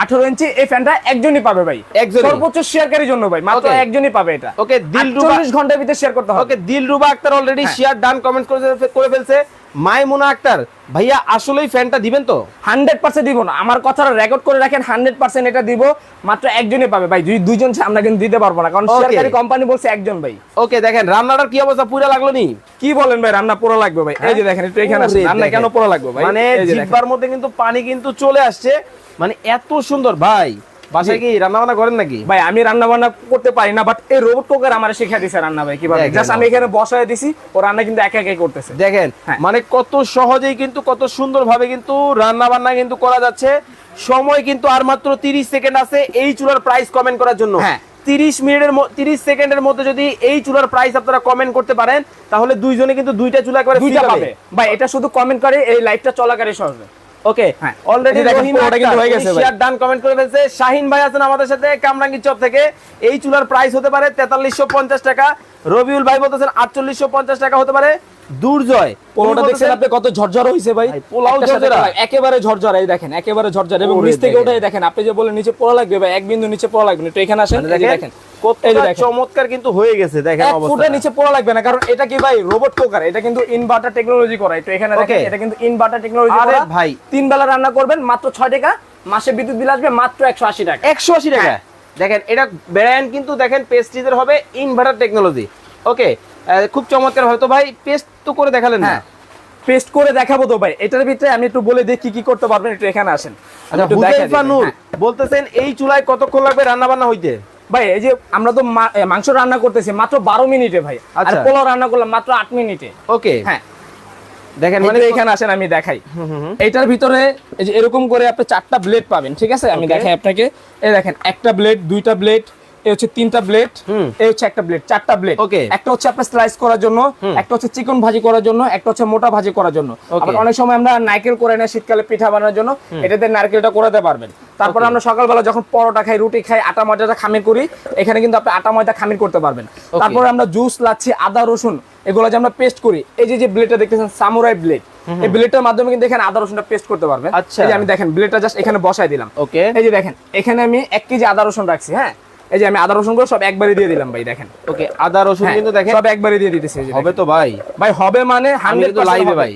[SPEAKER 1] আঠারো ইঞ্চি এই ফ্যানটা একজনই পাবে ভাই।
[SPEAKER 2] একজনই?
[SPEAKER 1] সর্বোচ্চ শেয়ারকারীর জন্য ভাই মাত্র একজনই পাবে এটা।
[SPEAKER 2] Okay, দিলরুবা-
[SPEAKER 1] চল্লিশ ঘণ্টার ভিতরে শেয়ার করতে হবে।
[SPEAKER 2] ওকে দিলরুবা আক্তার অলরেডি
[SPEAKER 1] হ্যাঁ।
[SPEAKER 2] শেয়ার ডান কমেন্ট করে করে ফেলছে। মাইমুনা আক্তার ভাইয়া আসলেই ফ্যানটা দিবেন তো?
[SPEAKER 1] হান্ড্রেড পার্সেন্ট দিব না। আমার কথাটা রেকর্ড করে রাখেন হান্ড্রেড পার্সেন্ট এটা দিব। মাত্র একজনই পাবে। ভাই দুই- দুইজন আমরা কিন্তু দিতে পারব না। কারণ সরকারি কোম্পানি বলছে একজন ভাই।
[SPEAKER 2] ওকে দেখেন রান্নাটার কি অবস্থা? পুরো লাগল নি?
[SPEAKER 1] কি বলেন ভাই রান্না পুরো লাগবে ভাই? এই যে দেখেন একটু এখানে। রান্না কেন পুরো লাগবে ভাই?
[SPEAKER 2] মানে। জিব্বার মধ্যে কিন্তু পানি কিন্তু চলে আসছে। মানে এত সুন্দর ভাই। বাসায় কি রান্না বান্না করেন নাকি?
[SPEAKER 1] ভাই আমি রান্না বান্না করতে পারি না বাট এই রোবট কুকার আমার শিখা দিছে রান্না ভাই কীভাবে। জাস্ট আমি এখানে বসায় দিছি ও রান্না কিন্তু একা একাই করতেছে।
[SPEAKER 2] দেখেন
[SPEAKER 1] হ্যাঁ।
[SPEAKER 2] মানে কত সহজেই কিন্তু কত সুন্দর ভাবে কিন্তু রান্না বান্না কিন্তু করা যাচ্ছে। সময় কিন্তু আর মাত্র 30 সেকেন্ড আছে এই চুলার প্রাইস কমেন্ট করার জন্য।
[SPEAKER 1] হ্যাঁ।
[SPEAKER 2] 30 মিনিটের ম- 30 সেকেন্ডের মধ্যে যদি এই চুলার প্রাইস আপনারা কমেন্ট করতে পারেন তাহলে দুইজনে কিন্তু দুইটা চুলা করে
[SPEAKER 1] দুইটা পাবে। ভাই এটা শুধু কমেন্ট করে এই লাইভটা চলাকারী সহজে।
[SPEAKER 2] ওকে। অলরেডি
[SPEAKER 1] যে কিন্তু হয়ে গেছে।
[SPEAKER 2] শেয়ার ডান কমেন্ট করে ফেলছে শাহিন ভাই আছেন আমাদের সাথে কামরাঙ্গি চপ থেকে এই চুলার প্রাইস হতে পারে তেতাল্লিশশো পঞ্চাশ টাকা রবিউল ভাই বলতেছেন আটচল্লিশশো পঞ্চাশ টাকা হতে পারে দুর্জয়
[SPEAKER 1] পোলাওটা দেখছেন আপনি কত ঝরঝরা হইছে ভাই
[SPEAKER 2] পোলাও ঝরঝরা?
[SPEAKER 1] একেবারে ঝরঝরা এই দেখেন একেবারে ঝরঝরা এবং নিচ থেকে। ওঠাই দেখেন আপনি যে বলেন নিচে পোড়া লাগবে ভাই এক বিন্দু নিচে পোড়া লাগবে না একটু এখানে আসেন
[SPEAKER 2] মানে দেখেন
[SPEAKER 1] দেখেন
[SPEAKER 2] কতটা
[SPEAKER 1] এই যে দেখেন।
[SPEAKER 2] চমৎকার কিন্তু হয়ে গেছে দেখেন
[SPEAKER 1] ফুটের নিচে পোড়া লাগবে না কারণ এটা কি ভাই রোবট কুকার এটা কিন্তু ইনভার্টার টেকনোলজি করা একটু এখানে দেখেন এটা কিন্তু ইনভার্টার টেকনোলজি করা।
[SPEAKER 2] ভাই।
[SPEAKER 1] তিন বেলা রান্না করবেন মাত্র 6 টাকা মাসে বিদ্যুৎ বিল আসবে মাত্র 180 টাকা।
[SPEAKER 2] একশো আশি টাকা। দেখেন এটা ব্র্যান্ড কিন্তু দেখেন পেস্ট্রিজের হবে ইনভার্টার টেকনোলজি ওকে খুব চমৎকার হবে। তো ভাই পেস্ট তো করে দেখালেন না?
[SPEAKER 1] হ্যাঁ। পেস্ট করে দেখাবো তো ভাই এটার ভিতরে আমি একটু বলে দিই কি কি করতে পারবেন একটু এখানে আসেন।
[SPEAKER 2] আচ্ছা
[SPEAKER 1] হ্যাঁ।
[SPEAKER 2] বলতেছেন এই চুলায় কতক্ষণ লাগবে রান্না বান্না হইতে?
[SPEAKER 1] ভাই এই যে আমরা তো মাংস রান্না করতেছি মাত্র বারো মিনিটে ভাই। আর
[SPEAKER 2] আচ্ছা।
[SPEAKER 1] পোলাও রান্না করলাম মাত্র আট মিনিটে।
[SPEAKER 2] ওকে।
[SPEAKER 1] হ্যাঁ।
[SPEAKER 2] দেখেন
[SPEAKER 1] মানে
[SPEAKER 2] মানে
[SPEAKER 1] এখানে আসেন আমি দেখাই। এইটার ভিতরে এই যে এরকম করে আপনি চারটা ব্লেড পাবেন ঠিক আছে? আমি দেখাই আপনাকে। এই দেখেন একটা ব্লেড দুইটা ব্লেড এই হচ্ছে তিনটা ব্লেড। এই হচ্ছে একটা ব্লেড চারটা ব্লেড. একটা হচ্ছে আপনার স্লাইস করার জন্য একটা হচ্ছে চিকন ভাজি করার জন্য একটা হচ্ছে মোটা ভাজি করার জন্য। আবার অনেক সময় আমরা নারকেল করে না শীতকালে পিঠা বানানোর জন্য এটাতে নারকেলটা করাতে পারবেন। তারপর আমরা সকালবেলা যখন পরোটা খাই রুটি খাই আটা ময়দাটা খামির করি এখানে কিন্তু আপনি আটা ময়দা খামির করতে পারবেন। তারপরে আমরা জুস লাচ্ছি আদা রসুন এগুলো যে আমরা পেস্ট করি এই যে যে ব্লেডটা দেখতেছেন সামুরাই ব্লেড এই ব্লেডটার মাধ্যমে কিন্তু এখানে আদা রসুনটা পেস্ট করতে পারবেন।
[SPEAKER 2] আচ্ছা।
[SPEAKER 1] যে আমি দেখেন ব্লেডটা জাস্ট এখানে বসাই দিলাম।
[SPEAKER 2] ওকে
[SPEAKER 1] এই যে দেখেন এখানে আমি এক কেজি আদা রসুন রাখছি হ্যাঁ? এই যে আমি আদা রসুন সব একবারে দিয়ে দিলাম ভাই দেখেন।
[SPEAKER 2] ওকে আদা রসুন
[SPEAKER 1] হ্যাঁ,
[SPEAKER 2] কিন্তু দেখেন
[SPEAKER 1] সব একবারে দিয়ে দিতেছি
[SPEAKER 2] হবে তো ভাই।
[SPEAKER 1] ভাই হবে মানে
[SPEAKER 2] আমি
[SPEAKER 1] হান্ড্রেড
[SPEAKER 2] কিন্তু লাইভে ভাই।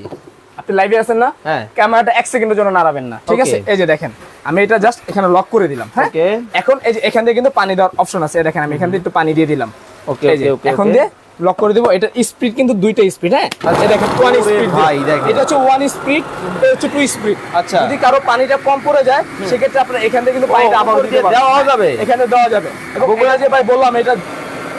[SPEAKER 1] আপনি লাইভে আছেন না?
[SPEAKER 2] হ্যাঁ।
[SPEAKER 1] ক্যামেরাটা এক সেকেন্ডের জন্য নাড়াবেন না ঠিক আছে? এই যে দেখেন আমি এটা জাস্ট এখানে লক করে দিলাম হ্যাঁ?
[SPEAKER 2] ওকে।
[SPEAKER 1] এখন এই যে এখান থেকে কিন্তু পানি দেওয়ার অপশন আছে এই দেখেন আমি এখান থেকে একটু পানি দিয়ে দিলাম।
[SPEAKER 2] ওকে
[SPEAKER 1] যে,
[SPEAKER 2] ওকে ওকে।
[SPEAKER 1] এখন দিয়ে লক করে দিব। এটা স্পিড কিন্তু দুইটা স্পিড হ্যাঁ? আচ্ছা দেখেন ওয়ান স্পিড
[SPEAKER 2] ভাই, দেখেন।
[SPEAKER 1] এটা হচ্ছে ওয়ান স্পিড এটা হচ্ছে টু স্পিড
[SPEAKER 2] আচ্ছা।
[SPEAKER 1] যদি কারও পানিটা কম পড়ে যায় সেক্ষেত্রে আপনার এখান থেকে কিন্তু পানিটা আবার
[SPEAKER 2] দেওয়া যাবে?
[SPEAKER 1] এখানে দেওয়া যাবে। এটা যে ভাই বললাম এটা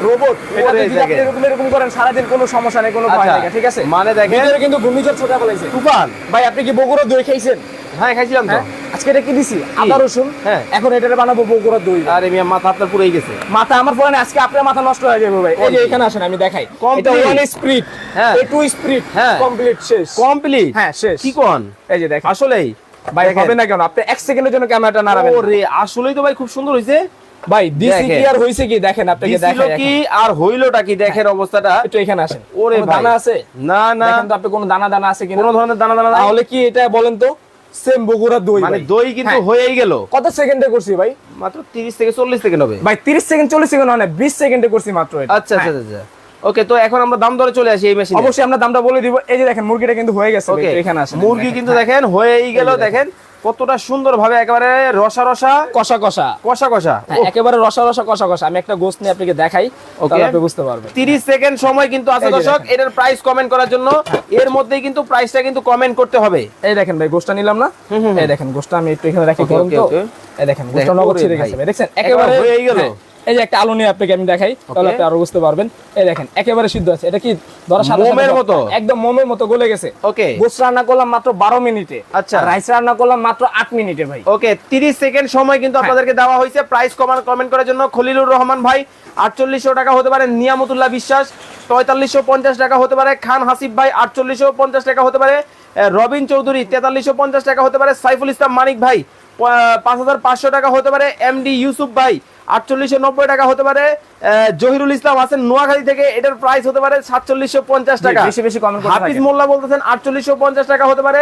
[SPEAKER 1] রোবট এটা যদি আপনি এরকম এরকম করেন সারাদিন কোনো সমস্যা নেই কোনো ভয়
[SPEAKER 2] আচ্ছা,
[SPEAKER 1] নেই ঠিক আছে?
[SPEAKER 2] মানে দেখেন-
[SPEAKER 1] ভিতরে কিন্তু ঘূর্ণিঝড় ছোটা বলেছে
[SPEAKER 2] তুফান।
[SPEAKER 1] ভাই আপনি কি বগুড়া দই খাইছেন?
[SPEAKER 2] হ্যাঁ খাইছিলাম তো।
[SPEAKER 1] হ্যাঁ? আজকে এটা কি দিছি? আদা রসুন?
[SPEAKER 2] হ্যাঁ।
[SPEAKER 1] এখন এটা বানাবো বগুড়া দই।
[SPEAKER 2] আরে মিয়া মাথা আপনার পুরোই গেছে।
[SPEAKER 1] মাথা আমার পরে আজকে আপনার মাথা নষ্ট হয়ে যাবে ভাই। এই যে এখানে আসেন আমি দেখাই। এটা ওয়ান স্পিড
[SPEAKER 2] হ্যাঁ।
[SPEAKER 1] এই টু স্পিড
[SPEAKER 2] হ্যাঁ।
[SPEAKER 1] কমপ্লিট শেষ।
[SPEAKER 2] কমপ্লিট
[SPEAKER 1] হ্যাঁ শেষ।
[SPEAKER 2] কি কোন?
[SPEAKER 1] এই যে দেখেন।
[SPEAKER 2] আসলেই?
[SPEAKER 1] ভাই হবে না কেন? আপনি এক সেকেন্ডের জন্য ক্যামেরাটা নাড়াবেন।
[SPEAKER 2] ওরে আসলেই তো ভাই খুব সুন্দর হইছে।
[SPEAKER 1] ভাই দিছি কি আর হইছে কি? দেখেন আপনাকে দেখাই
[SPEAKER 2] কি আর হইলোটা কি? দেখেন অবস্থাটা।
[SPEAKER 1] একটু এখানে আসেন।
[SPEAKER 2] ওরে
[SPEAKER 1] দানা আছে?
[SPEAKER 2] না না।
[SPEAKER 1] দেখেন তো আপনি কোনো দানা দানা আছে কিনা?
[SPEAKER 2] কোনো ধরনের দানা দানা
[SPEAKER 1] তাহলে কি এটা বলেন তো? সেম বগুড়া দই
[SPEAKER 2] মানে দই কিন্তু
[SPEAKER 1] হ্যাঁ।
[SPEAKER 2] হয়েই গেল।
[SPEAKER 1] কত সেকেন্ডে করছি ভাই?
[SPEAKER 2] মাত্র 30 থেকে 40 সেকেন্ড হবে।
[SPEAKER 1] ভাই 30 সেকেন্ড 40 সেকেন্ড হয় না 20 সেকেন্ডে করছি মাত্র এটা।
[SPEAKER 2] আচ্ছা আচ্ছা আচ্ছা ওকে তো এখন আমরা দাম ধরে চলে আসি এই মেশিনে
[SPEAKER 1] অবশ্যই আমরা দামটা বলে দিব। এই যে দেখেন মুরগিটা কিন্তু হয়ে গেছে এখানে আসেন।
[SPEAKER 2] মুরগি কিন্তু দেখেন হয়েই গেল দেখেন। কতটা সুন্দর ভাবে একেবারে রসা রসা?
[SPEAKER 1] কষা কষা।
[SPEAKER 2] কষা কষা?
[SPEAKER 1] হ্যাঁ, একেবারে রসা রসা কষা কষা। আমি একটা গোস্ত নিয়ে আপনাকে দেখাই
[SPEAKER 2] ওকে
[SPEAKER 1] তাহলে আপনি বুঝতে পারবেন।
[SPEAKER 2] 30 সেকেন্ড সময় কিন্তু আছে দর্শক এটার প্রাইস কমেন্ট করার জন্য। এর মধ্যেই কিন্তু প্রাইসটা কিন্তু কমেন্ট করতে হবে।
[SPEAKER 1] এই দেখেন ভাই গোস্তটা নিলাম না? এই দেখেন গোস্তটা আমি একটু এখানে রাখি গরম তো। এই দেখেন
[SPEAKER 2] গোস্তটা
[SPEAKER 1] নগদ ছেড়ে গেছে দেখেন
[SPEAKER 2] একেবারে হয়ে গেল।
[SPEAKER 1] এই যে একটা আলু নিয়ে আপনাকে আমি দেখাই তাহলে আপনি আরও বুঝতে পারবেন। এই দেখেন একেবারে সিদ্ধ আছে। এটা কি ধরা সাদা
[SPEAKER 2] মোমের মতো?
[SPEAKER 1] একদম মোমের মতো গলে গেছে।
[SPEAKER 2] ওকে
[SPEAKER 1] গোস্ত রান্না করলাম মাত্র 12 মিনিটে।
[SPEAKER 2] আচ্ছা।
[SPEAKER 1] রাইস রান্না করলাম মাত্র 8 মিনিটে ভাই।
[SPEAKER 2] ওকে 30 সেকেন্ড সময় কিন্তু
[SPEAKER 1] হ্যাঁ।
[SPEAKER 2] আপনাদেরকে দেওয়া হয়েছে। প্রাইস কমান কমেন্ট করার জন্য খলিলুর রহমান ভাই আটচল্লিশশো টাকা হতে পারে নিয়ামতুল্লাহ বিশ্বাস পঁয়তাল্লিশশো পঞ্চাশ টাকা হতে পারে খান হাসিব ভাই আটচল্লিশশো পঞ্চাশ টাকা হতে পারে রবিন চৌধুরী তেতাল্লিশশো পঞ্চাশ টাকা হতে পারে সাইফুল ইসলাম মানিক ভাই প- পাঁচ হাজার পাঁচশো টাকা হতে পারে এমডি ইউসুফ ভাই আটচল্লিশশো নব্বই টাকা হতে পারে। জহিরুল ইসলাম আছেন নোয়াখালী থেকে। এটার প্রাইস হতে পারে সাতচল্লিশশো পঞ্চাশ টাকা।
[SPEAKER 1] বেশি বেশি কমেন্ট
[SPEAKER 2] হাফিজ মোল্লা বলতেছেন আটচল্লিশশো পঞ্চাশ টাকা হতে পারে।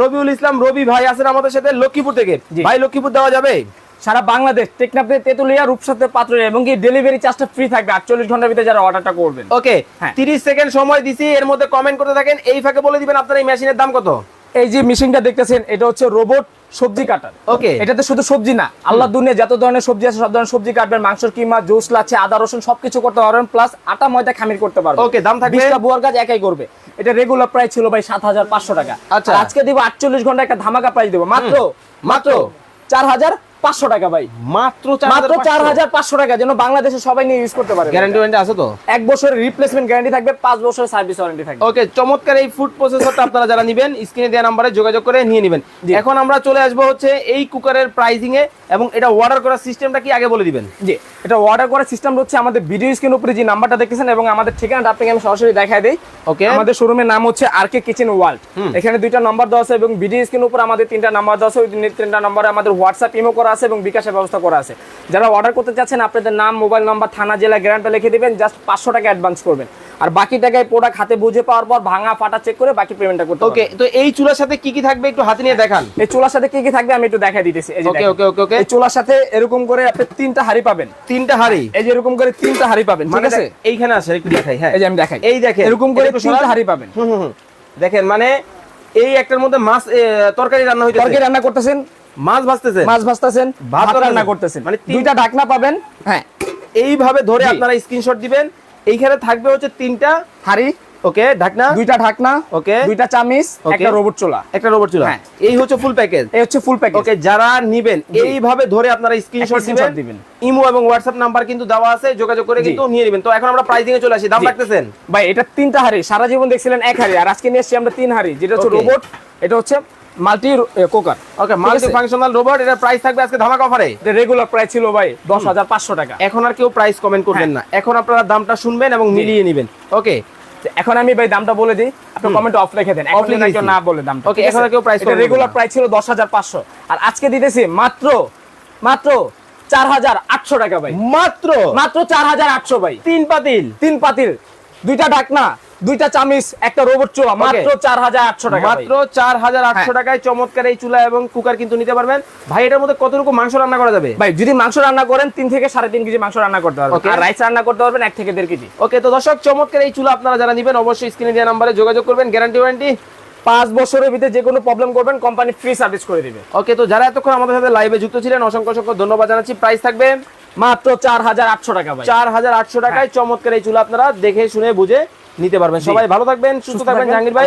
[SPEAKER 2] রবিউল ইসলাম রবি ভাই আছেন আমাদের সাথে লক্ষ্মীপুর থেকে। ভাই লক্ষ্মীপুর দেওয়া যাবে?
[SPEAKER 1] সারা বাংলাদেশ টেকনাফে তেতুলিয়া রূপসাতে পাত্র এবং কি ডেলিভারি চার্জটা ফ্রি থাকবে। 48 ঘণ্টার ভিতরে যারা অর্ডারটা করবেন।
[SPEAKER 2] ওকে
[SPEAKER 1] হ্যাঁ।
[SPEAKER 2] 30 সেকেন্ড সময় দিছি এর মধ্যে কমেন্ট করতে থাকেন। এই ফাঁকে বলে দিবেন আপনার এই মেশিনের দাম কত?
[SPEAKER 1] এই যে মেশিনটা দেখতেছেন এটা হচ্ছে রোবট সবজি কাটার।
[SPEAKER 2] ওকে।
[SPEAKER 1] এটাতে শুধু সবজি না আল্লাহ দুনিয়া যত ধরনের সবজি আছে সব ধরনের সবজি কাটবেন মাংসের কিমা জুস লাচ্ছে আদা রসুন সবকিছু করতে পারবেন প্লাস আটা ময়দা খামির করতে পারবেন।
[SPEAKER 2] ওকে দাম থাকবে?
[SPEAKER 1] বিশটা বুয়ার কাজ একাই করবে। এটা রেগুলার প্রাইস ছিল ভাই সাত হাজার পাঁচশো টাকা।
[SPEAKER 2] আচ্ছা।
[SPEAKER 1] আজকে দিব আটচল্লিশ ঘণ্টা একটা ধামাকা প্রাইস দেবো। মাত্র? মাত্র? চার হাজার পাঁচশো টাকা ভাই।
[SPEAKER 2] মাত্র
[SPEAKER 1] মাত্র চার হাজার পাঁচশো টাকা যেন বাংলাদেশে সবাই নিয়ে ইউজ করতে পারে।
[SPEAKER 2] গ্যারান্টি ওয়ারেন্টি আছে তো?
[SPEAKER 1] এক বছরের রিপ্লেসমেন্ট গ্যারান্টি থাকবে পাঁচ বছরের সার্ভিস ওয়ারেন্টি থাকবে।
[SPEAKER 2] ওকে চমৎকার এই ফুড প্রসেসরটা আপনারা যারা নেবেন স্ক্রিনে দেওয়া নাম্বারে যোগাযোগ করে নিয়ে নেবেন। এখন আমরা চলে আসব হচ্ছে এই কুকারের প্রাইসিং এ এবং এটা অর্ডার করার সিস্টেমটা কি আগে বলে দিবেন?
[SPEAKER 1] জি। এটা অর্ডার করার সিস্টেম হচ্ছে আমাদের ভিডিও স্ক্রিন উপরে যে নাম্বারটা দেখতেছেন এবং আমাদের ঠিকানাটা আপনাকে আমি সরাসরি দেখাই দিই।
[SPEAKER 2] ওকে।
[SPEAKER 1] আমাদের শোরুমের নাম হচ্ছে আর কে কিচেন ওয়ার্ল্ড এখানে দুইটা নাম্বার দেওয়া আছে এবং ভিডিও স্ক্রিন উপর আমাদের তিনটা নাম্বার দেওয়া আছে ওই তিনটা নাম্বারে আমাদের হোয়াটসঅ্যাপ ইমো করা আছে এবং বিকাশের ব্যবস্থা করা আছে। যারা অর্ডার করতে চাচ্ছেন আপনাদের নাম মোবাইল নাম্বার থানা জেলা গ্যারান্টটা লিখে দিবেন জাস্ট পাঁচশো টাকা অ্যাডভান্স করবেন। আর বাকি টাকায় প্রোডাক্ট হাতে বুঝে পাওয়ার পর ভাঙা ফাটা চেক করে বাকি পেমেন্টটা করতে
[SPEAKER 2] ওকে তো এই চুলার সাথে কি কি থাকবে একটু হাতে নিয়ে দেখান।
[SPEAKER 1] এই চুলার সাথে কি কি থাকবে আমি একটু দেখাই দিতেছি এই যে
[SPEAKER 2] ওকে ওকে ওকে ওকে
[SPEAKER 1] এই চুলার সাথে এরকম করে আপনি তিনটা হাড়ি পাবেন।
[SPEAKER 2] তিনটা হাড়ি?
[SPEAKER 1] এই যে এরকম করে তিনটা হাড়ি পাবেন ঠিক
[SPEAKER 2] মানে
[SPEAKER 1] আছে?
[SPEAKER 2] এইখানে আছে একটু দেখাই হ্যাঁ।
[SPEAKER 1] এই যে আমি দেখাই।
[SPEAKER 2] এই দেখেন
[SPEAKER 1] এরকম করে তিনটা হাড়ি পাবেন।
[SPEAKER 2] হুম, হুম। দেখেন মানে এই একটার মধ্যে মাছ তরকারি রান্না হইতেছে।
[SPEAKER 1] তরকারি রান্না করতেছেন?
[SPEAKER 2] মাছ ভাজতেছে?
[SPEAKER 1] মাছ ভাজতেছেন
[SPEAKER 2] ভাত
[SPEAKER 1] রান্না করতেছেন।
[SPEAKER 2] মানে
[SPEAKER 1] দুইটা ঢাকনা পাবেন হ্যাঁ।
[SPEAKER 2] এইভাবে ধরে আপনারা স্ক্রিনশট দিবেন এইখানে থাকবে হচ্ছে তিনটা
[SPEAKER 1] হাড়ি
[SPEAKER 2] ওকে ঢাকনা
[SPEAKER 1] দুইটা ঢাকনা
[SPEAKER 2] ওকে
[SPEAKER 1] দুইটা চামিচ একটা রোবট চুলা।
[SPEAKER 2] একটা রোবট চুলা।
[SPEAKER 1] হ্যাঁ।
[SPEAKER 2] এই হচ্ছে ফুল প্যাকেজ
[SPEAKER 1] এই হচ্ছে ফুল প্যাকেজ
[SPEAKER 2] ওকে যারা নিবেন এইভাবে ধরে আপনারা স্ক্রিনশট দিবেন।
[SPEAKER 1] দিবেন।
[SPEAKER 2] ইমো এবং হোয়াটসঅ্যাপ নাম্বার কিন্তু দেওয়া আছে যোগাযোগ করে কিন্তু নিয়ে নেবেন। তো এখন আমরা প্রাইসিং এ চলে আসি। দাম রাখতেছেন?
[SPEAKER 1] ভাই এটা তিনটা হাড়ি। সারা জীবন দেখছিলেন এক হাড়ি আর আজকে নিয়ে এসেছি আমরা তিন হাড়ি। যেটা হচ্ছে রোবট এটা হচ্ছে multi cooker.
[SPEAKER 2] Okay multi functional robot এটার প্রাইস থাকবে আজকে ধামাকা অফারে
[SPEAKER 1] রেগুলার প্রাইস ছিল ভাই দশ হাজার পাঁচশো টাকা।
[SPEAKER 2] এখন আর কেউ প্রাইস কমেন্ট করবেন না। এখন আপনারা দামটা শুনবেন এবং মিলিয়ে নেবেন। ওকে
[SPEAKER 1] এখন আমি ভাই দামটা বলে দিই আপনি কমেন্ট অফ লিখে দেন। এখন
[SPEAKER 2] লিখে
[SPEAKER 1] কেউ না বলে দামটা
[SPEAKER 2] Okay, এখন কেউ করবে
[SPEAKER 1] রেগুলার প্রাইস ছিল দশ হাজার পাঁচশো। আর আজকে দিতেছি মাত্র মাত্র চার হাজার আটশো টাকা ভাই।
[SPEAKER 2] মাত্র?
[SPEAKER 1] মাত্র চার হাজার আটশো ভাই।
[SPEAKER 2] তিন পাতিল
[SPEAKER 1] তিন পাতিল। দুইটা ডাকনা দুইটা চামিস একটা রোবট চুলা মাত্র চার হাজার আটশো টাকা
[SPEAKER 2] মাত্র চার হাজার আটশো
[SPEAKER 1] হ্যাঁ।
[SPEAKER 2] টাকায় চমৎকার এই চুলা এবং কুকার কিন্তু নিতে পারবেন। ভাই এটার মধ্যে কতটুকু মাংস রান্না করা যাবে?
[SPEAKER 1] ভাই যদি মাংস রান্না করেন তিন থেকে সাড়ে তিন কেজি মাংস রান্না করতে পারবেন। আর রাইস রান্না করতে পারবেন এক থেকে দেড় কেজি।
[SPEAKER 2] ওকে তো দর্শক চমৎকার এই চুলা আপনারা যারা নেবেন অবশ্যই স্ক্রিনে দেওয়া নাম্বারে যোগাযোগ করবেন। গ্যারান্টি ওয়ারেন্টি
[SPEAKER 1] পাঁচ বছরের ভিতরে যে কোনো প্রবলেম করবেন কোম্পানি ফ্রি সার্ভিস করে দেবে।
[SPEAKER 2] ওকে তো যারা এতক্ষণ আমাদের সাথে লাইভে যুক্ত ছিলেন অসংখ্য অসংখ্য ধন্যবাদ জানাচ্ছি। প্রাইস থাকবে
[SPEAKER 1] মাত্র চার হাজার আটশো টাকা
[SPEAKER 2] চার হাজার আটশো টাকায় হ্যাঁ। চমৎকার এই চুলা আপনারা দেখে শুনে বুঝে নিতে পারবেন। সবাই ভালো থাকবেন সুস্থ থাকবেন জাহাঙ্গীর ভাই।